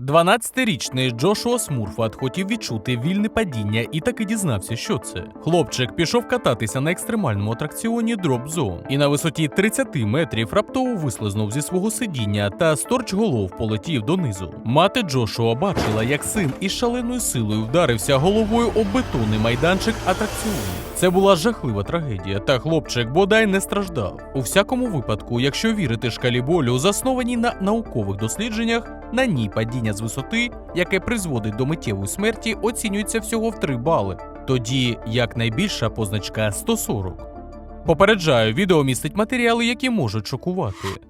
12-річний Джошуа Смурфат хотів відчути вільне падіння і таки дізнався, що це. Хлопчик пішов кататися на екстремальному атракціоні Drop Zone і на висоті 30 метрів раптово вислизнув зі свого сидіння та сторч голов полетів донизу. Мати Джошуа бачила, як син із шаленою силою вдарився головою об бетонний майданчик атракціону. Це була жахлива трагедія, та хлопчик бодай не страждав. У всякому випадку, якщо вірити шкалі болю, заснованій на наукових дослідженнях, на ній падіння з висоти, яке призводить до миттєвої смерті, оцінюється всього в 3 бали. Тоді як найбільша позначка 140. Попереджаю, відео містить матеріали, які можуть шокувати.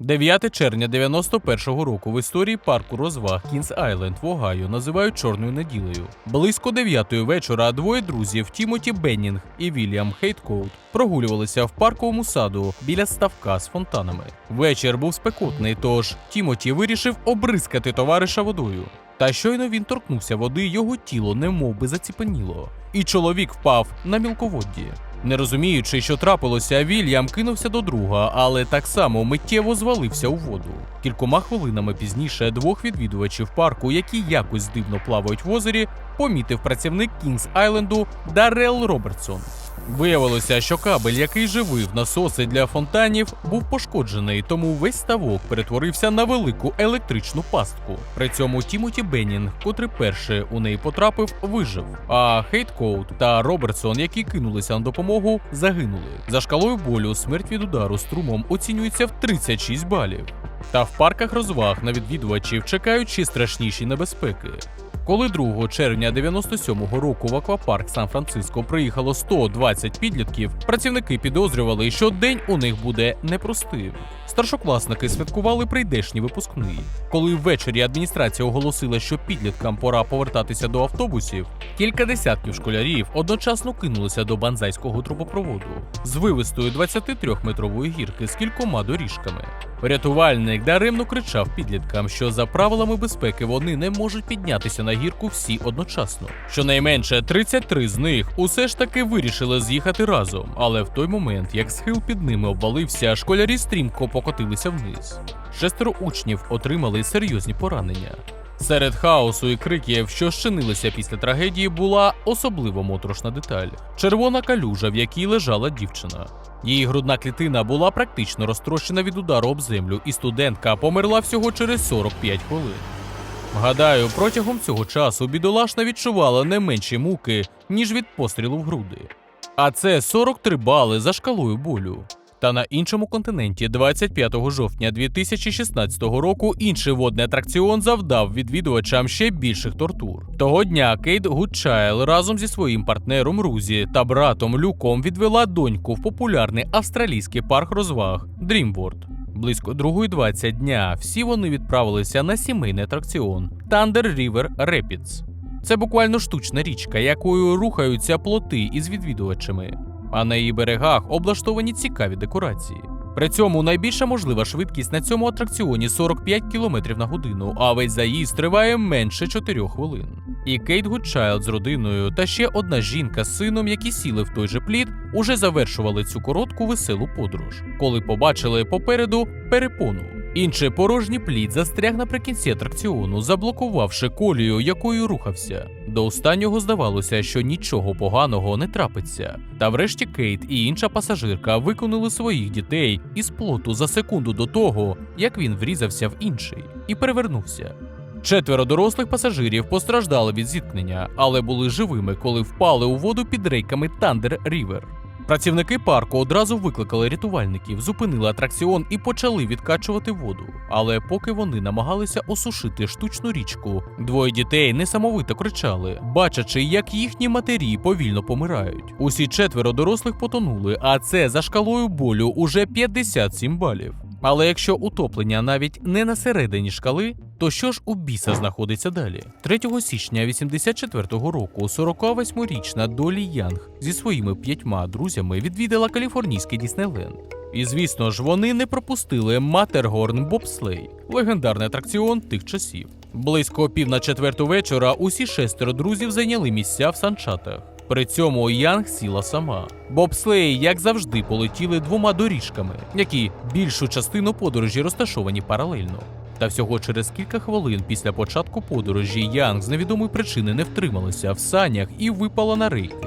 9 червня 91-го року в історії парку розваг Кінс Айленд в Огайо називають чорною неділею. Близько 9-ї вечора двоє друзів Тімоті Беннінг і Вільям Хейткоут прогулювалися в парковому саду біля ставка з фонтанами. Вечір був спекотний, тож Тімоті вирішив обризкати товариша водою. Та щойно він торкнувся води, його тіло немов би заціпеніло, і чоловік впав на мілководді. Не розуміючи, що трапилося, Вільям кинувся до друга, але так само миттєво звалився у воду. Кількома хвилинами пізніше двох відвідувачів парку, які якось дивно плавають в озері, помітив працівник Кінгс Айленду Дарел Робертсон. Виявилося, що кабель, який живив насоси для фонтанів, був пошкоджений, тому весь ставок перетворився на велику електричну пастку. При цьому Тімоті Беннінг, котрий перший у неї потрапив, вижив. А Хейткоут та Робертсон, які кинулися на допомогу, загинули. За шкалою болю смерть від удару струмом оцінюється в 36 балів. Та в парках розваг на відвідувачів чекають ще страшніші небезпеки. Коли 2 червня 97-го року в аквапарк Сан-Франциско приїхало 120 підлітків, працівники підозрювали, що день у них буде непростим. Старшокласники святкували прийдешній випускний. Коли ввечері адміністрація оголосила, що підліткам пора повертатися до автобусів, кілька десятків школярів одночасно кинулися до банзайського трубопроводу з вивистою 23-метрової гірки з кількома доріжками. Рятувальник даремно кричав підліткам, що за правилами безпеки вони не можуть піднятися на гірку всі одночасно. Щонайменше 33 з них усе ж таки вирішили з'їхати разом, але в той момент, як схил під ними обвалився, школярі стрімко покотилися вниз. Шестеро учнів отримали серйозні поранення. Серед хаосу і криків, що щинилися після трагедії, була особливо моторошна деталь червона калюжа, в якій лежала дівчина. Її грудна клітина була практично розтрощена від удару об землю, і студентка померла всього через 45 хвилин. Гадаю, протягом цього часу бідолашна відчувала не менші муки, ніж від пострілу в груди. А це 43 бали за шкалою болю. Та на іншому континенті 25 жовтня 2016 року інший водний атракціон завдав відвідувачам ще більших тортур. Того дня Кейт Гудчайл разом зі своїм партнером Рузі та братом Люком відвела доньку в популярний австралійський парк розваг Dreamworld. Близько 2.20 дня всі вони відправилися на сімейний атракціон Thunder River Rapids. Це буквально штучна річка, якою рухаються плоти із відвідувачами, а на її берегах облаштовані цікаві декорації. При цьому найбільша можлива швидкість на цьому атракціоні 45 км на годину, а весь заїзд триває менше 4 хвилин. І Кейт Гудчайлд з родиною та ще одна жінка з сином, які сіли в той же плід, уже завершували цю коротку веселу подорож, коли побачили попереду перепону. Інший порожній плід застряг наприкінці атракціону, заблокувавши колію, якою рухався. До останнього здавалося, що нічого поганого не трапиться. Та врешті Кейт і інша пасажирка виконали своїх дітей із плоту за секунду до того, як він врізався в інший і перевернувся. Четверо дорослих пасажирів постраждали від зіткнення, але були живими, коли впали у воду під рейками Thunder River. Працівники парку одразу викликали рятувальників, зупинили атракціон і почали відкачувати воду. Але поки вони намагалися осушити штучну річку, двоє дітей несамовито кричали, бачачи, як їхні матері повільно помирають. Усі четверо дорослих потонули, а це за шкалою болю уже 57 балів. Але якщо утоплення навіть не на середині шкали, то що ж у біса знаходиться далі? 3 січня 84-го року 48-річна Долі Янг зі своїми п'ятьма друзями відвідала каліфорнійський Діснейленд. І звісно ж, вони не пропустили Матергорн Бобслей, легендарний атракціон тих часів. Близько пів на четверту вечора усі шестеро друзів зайняли місця в санчатах. При цьому Янг сіла сама. Бобслеї, як завжди, полетіли двома доріжками, які більшу частину подорожі розташовані паралельно. Та всього через кілька хвилин після початку подорожі Янг з невідомої причини не втрималася в санях і випала на рейки.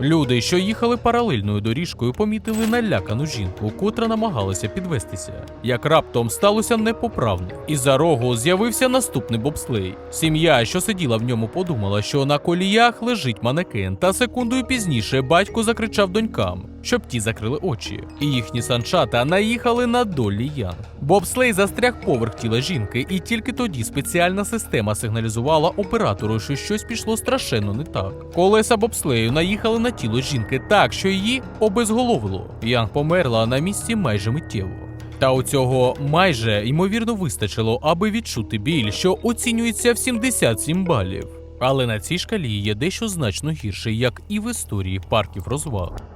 Люди, що їхали паралельною доріжкою, помітили налякану жінку, котра намагалася підвестися. Як раптом сталося непоправне, і за рогу з'явився наступний бобслей. Сім'я, що сиділа в ньому, подумала, що на коліях лежить манекен, та секундою пізніше батько закричав донькам, щоб ті закрили очі. І їхні санчата наїхали на долі Ян. Бобслей застряг поверх тіла жінки, і тільки тоді спеціальна система сигналізувала оператору, що щось пішло страшенно не так. Колеса бобслею наїхали на тіло жінки так, що її обезголовило. Ян померла на місці майже миттєво. Та у цього майже ймовірно вистачило, аби відчути біль, що оцінюється в 77 балів. Але на цій шкалі є дещо значно гірше, як і в історії парків розваг.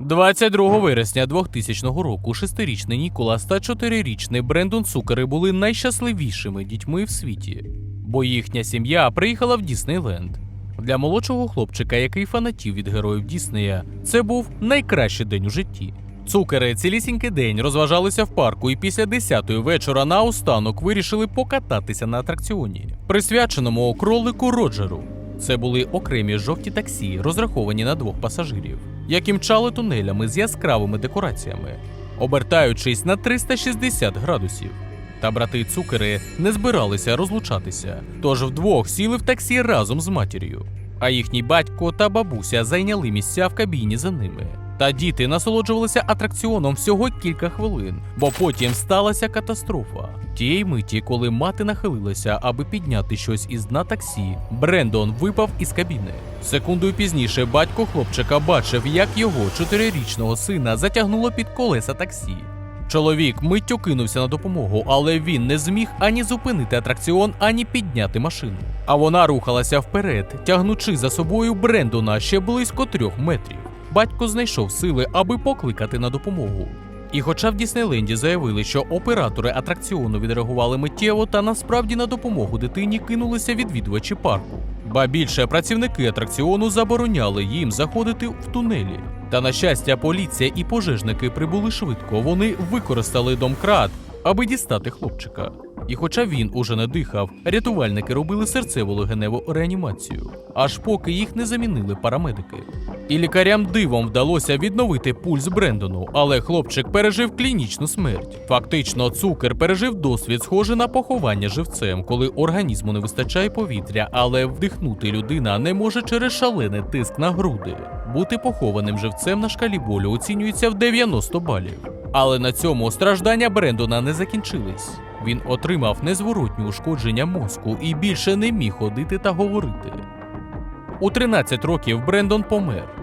22 вересня 2000 року шестирічний Ніколас та чотирирічний Брендон Цукери були найщасливішими дітьми в світі, бо їхня сім'я приїхала в Діснейленд. Для молодшого хлопчика, який фанатів від героїв Діснея, це був найкращий день у житті. Цукери цілісінький день розважалися в парку і після 10-ї вечора наостанок вирішили покататися на атракціоні, присвяченому кролику Роджеру. Це були окремі жовті таксі, розраховані на двох пасажирів, які мчали тунелями з яскравими декораціями, обертаючись на 360 градусів. Та брати цукери не збиралися розлучатися, тож вдвох сіли в таксі разом з матір'ю. А їхній батько та бабуся зайняли місця в кабіні за ними. Та діти насолоджувалися атракціоном всього кілька хвилин, бо потім сталася катастрофа. Тієї миті, коли мати нахилилася, аби підняти щось із дна таксі, Брендон випав із кабіни. Секундою пізніше батько хлопчика бачив, як його чотирирічного сина затягнуло під колеса таксі. Чоловік миттю кинувся на допомогу, але він не зміг ані зупинити атракціон, ані підняти машину. А вона рухалася вперед, тягнучи за собою Брендона ще близько трьох метрів. Батько знайшов сили, аби покликати на допомогу. І хоча в Діснейленді заявили, що оператори атракціону відреагували миттєво, та насправді на допомогу дитині кинулися відвідувачі парку. Ба більше працівники атракціону забороняли їм заходити в тунелі. Та на щастя, поліція і пожежники прибули швидко. Вони використали домкрат, аби дістати хлопчика. І хоча він уже не дихав, рятувальники робили серцево-легеневу реанімацію, аж поки їх не замінили парамедики. І лікарям дивом вдалося відновити пульс Брендону, але хлопчик пережив клінічну смерть. Фактично, цукер пережив досвід, схожий на поховання живцем, коли організму не вистачає повітря, але вдихнути людина не може через шалений тиск на груди. Бути похованим живцем на шкалі болю оцінюється в 90 балів. Але на цьому страждання Брендона не закінчились. Він отримав незворотні ушкодження мозку і більше не міг ходити та говорити. У 13 років Брендон помер.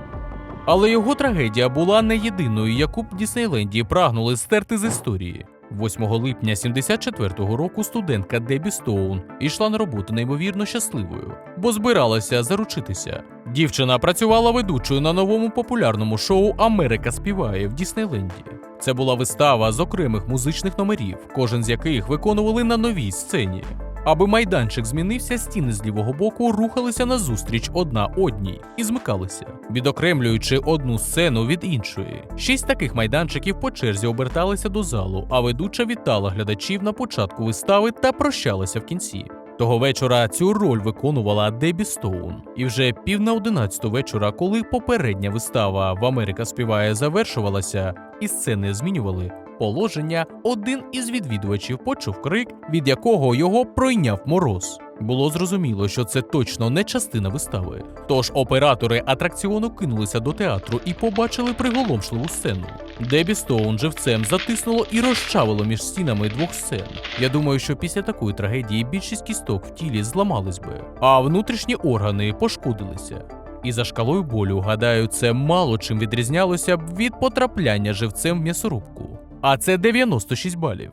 Але його трагедія була не єдиною, яку б Діснейленді прагнули стерти з історії. 8 липня 74-го року студентка Дебі Стоун йшла на роботу неймовірно щасливою, бо збиралася заручитися. Дівчина працювала ведучою на новому популярному шоу Америка співає в Діснейленді. Це була вистава з окремих музичних номерів, кожен з яких виконували на новій сцені. Аби майданчик змінився, стіни з лівого боку рухалися назустріч одна одній і змикалися, відокремлюючи одну сцену від іншої. Шість таких майданчиків по черзі оберталися до залу, а ведуча вітала глядачів на початку вистави та прощалася в кінці. Того вечора цю роль виконувала Дебі Стоун. І вже пів на одинадцяту вечора, коли попередня вистава в Америка співає завершувалася, і сцени змінювали положення, один із відвідувачів почув крик, від якого його пройняв мороз. Було зрозуміло, що це точно не частина вистави. Тож оператори атракціону кинулися до театру і побачили приголомшливу сцену. Дебі Стоун живцем затиснуло і розчавило між стінами двох сцен. Я думаю, що після такої трагедії більшість кісток в тілі зламались би, а внутрішні органи пошкодилися. І за шкалою болю, гадаю, це мало чим відрізнялося б від потрапляння живцем в м'ясорубку. А це 96 балів.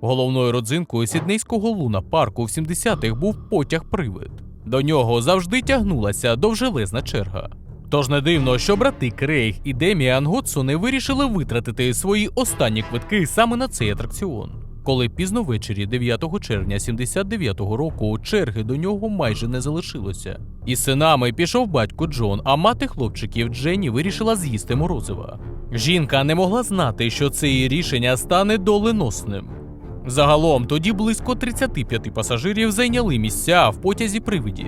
Головною родзинкою сіднейського луна парку в 70-х був потяг-привид. До нього завжди тягнулася довжелезна черга. Тож не дивно, що брати Крейг і Деміан Готсони вирішили витратити свої останні квитки саме на цей атракціон. Коли пізно ввечері 9 червня 79-го року черги до нього майже не залишилося. Із синами пішов батько Джон, а мати хлопчиків Дженні вирішила з'їсти морозива. Жінка не могла знати, що це її рішення стане доленосним. Загалом тоді близько 35 пасажирів зайняли місця в потязі привиді.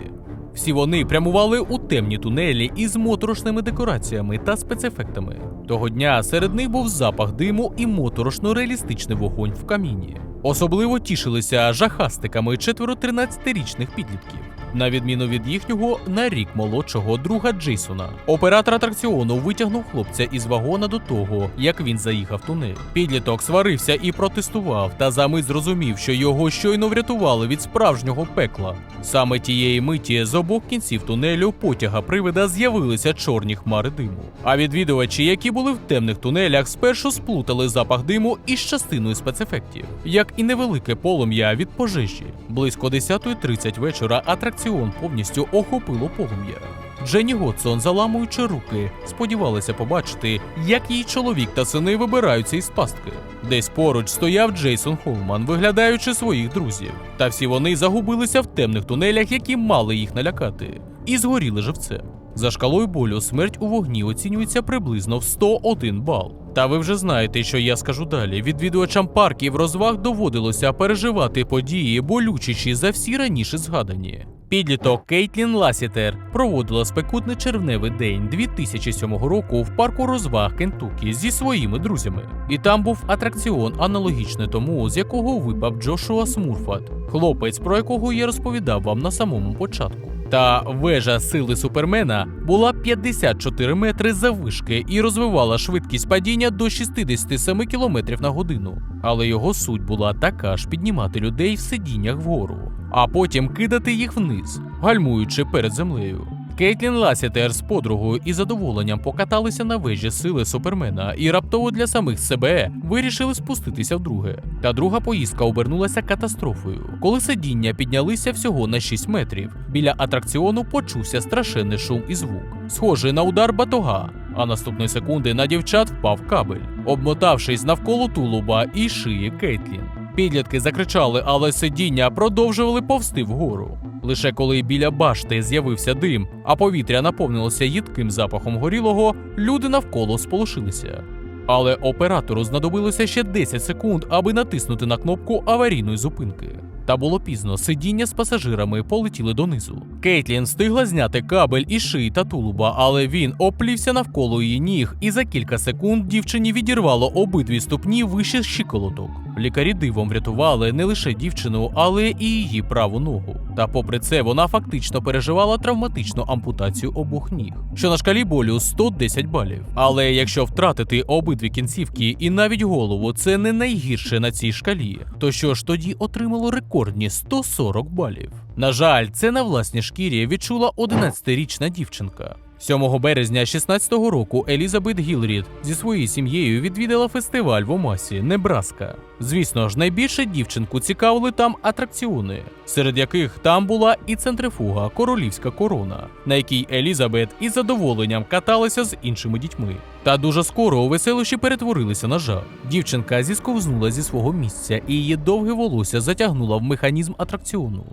Всі вони прямували у темні тунелі із моторошними декораціями та спецефектами. Того дня серед них був запах диму і моторошно реалістичний вогонь в каміні. Особливо тішилися жахастиками четверо 13-річних підлітків. На відміну від їхнього на рік молодшого друга Джейсона, оператор атракціону витягнув хлопця із вагона до того, як він заїхав тунель. Підліток сварився і протестував, та за мить зрозумів, що його щойно врятували від справжнього пекла. Саме тієї миті з обох кінців тунелю потяга привида з'явилися чорні хмари диму. А відвідувачі, які були в темних тунелях, спершу сплутали запах диму із частиною спецефектів, як і невелике полум'я від пожежі. Близько 10.30 вечора атракціон повністю охопило полум'я. Дженні Готсон, заламуючи руки, сподівалася побачити, як її чоловік та сини вибираються із пастки. Десь поруч стояв Джейсон Холман, виглядаючи своїх друзів. Та всі вони загубилися в темних тунелях, які мали їх налякати, і згоріли живцем. За шкалою болю смерть у вогні оцінюється приблизно в 101 бал. Та ви вже знаєте, що я скажу далі. Відвідувачам парків розваг доводилося переживати події, болючіші за всі раніше згадані. Підліток Кейтлін Ласітер проводила спекутний червневий день 2007 року в парку розваг Кентукі зі своїми друзями. І там був атракціон, аналогічний тому, з якого випав Джошуа Смурфат, хлопець, про якого я розповідав вам на самому початку. Та вежа сили супермена була 54 метри заввишки і розвивала швидкість падіння до 67 км на годину. Але його суть була така ж піднімати людей в сидіннях вгору, а потім кидати їх вниз, гальмуючи перед землею. Кейтлін Ласітер з подругою із задоволенням покаталися на вежі сили супермена і раптово для самих себе вирішили спуститися вдруге. Та друга поїздка обернулася катастрофою. Коли сидіння піднялися всього на 6 метрів, біля атракціону почувся страшенний шум і звук, схожий на удар батога. А наступної секунди на дівчат впав кабель, обмотавшись навколо тулуба і шиї Кейтлін. Підлітки закричали, але сидіння продовжували повсти вгору. Лише коли біля башти з'явився дим, а повітря наповнилося їдким запахом горілого, люди навколо сполошилися. Але оператору знадобилося ще 10 секунд, аби натиснути на кнопку аварійної зупинки. Та було пізно, сидіння з пасажирами полетіли донизу. Кейтлін встигла зняти кабель із шиї та тулуба, але він оплівся навколо її ніг, і за кілька секунд дівчині відірвало обидві ступні вище щиколоток. Лікарі дивом врятували не лише дівчину, але і її праву ногу. Та попри це вона фактично переживала травматичну ампутацію обох ніг, що на шкалі болю 110 балів. Але якщо втратити обидві кінцівки і навіть голову, це не найгірше на цій шкалі. То що ж тоді отримало рекордні 140 балів? На жаль, це на власній шкірі відчула 11-річна дівчинка. 7 березня 16-го року Елізабет Гілрід зі своєю сім'єю відвідала фестиваль в Омасі, Небраска. Звісно ж, найбільше дівчинку цікавили там атракціони, серед яких там була і центрифуга Королівська корона, на якій Елізабет із задоволенням каталася з іншими дітьми. Та дуже скоро у веселощі перетворилися на жах. Дівчинка зісковзнула зі свого місця, і її довге волосся затягнула в механізм атракціону.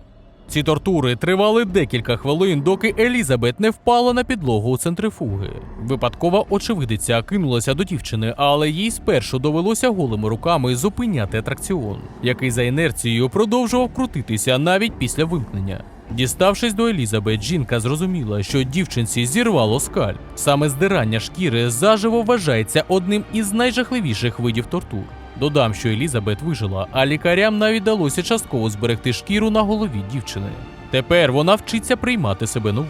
Ці тортури тривали декілька хвилин, доки Елізабет не впала на підлогу у центрифуги. Випадкова очевидиця кинулася до дівчини, але їй спершу довелося голими руками зупиняти атракціон, який за інерцією продовжував крутитися навіть після вимкнення. Діставшись до Елізабет, жінка зрозуміла, що дівчинці зірвало скальп. Саме здирання шкіри заживо вважається одним із найжахливіших видів тортур. Додам, що Елізабет вижила, а лікарям навіть вдалося частково зберегти шкіру на голові дівчини. Тепер вона вчиться приймати себе нову.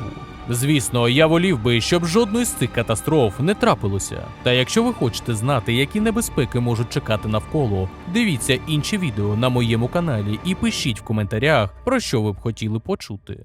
Звісно, я волів би, щоб жодної з цих катастроф не трапилося. Та якщо ви хочете знати, які небезпеки можуть чекати навколо, дивіться інші відео на моєму каналі і пишіть в коментарях, про що ви б хотіли почути.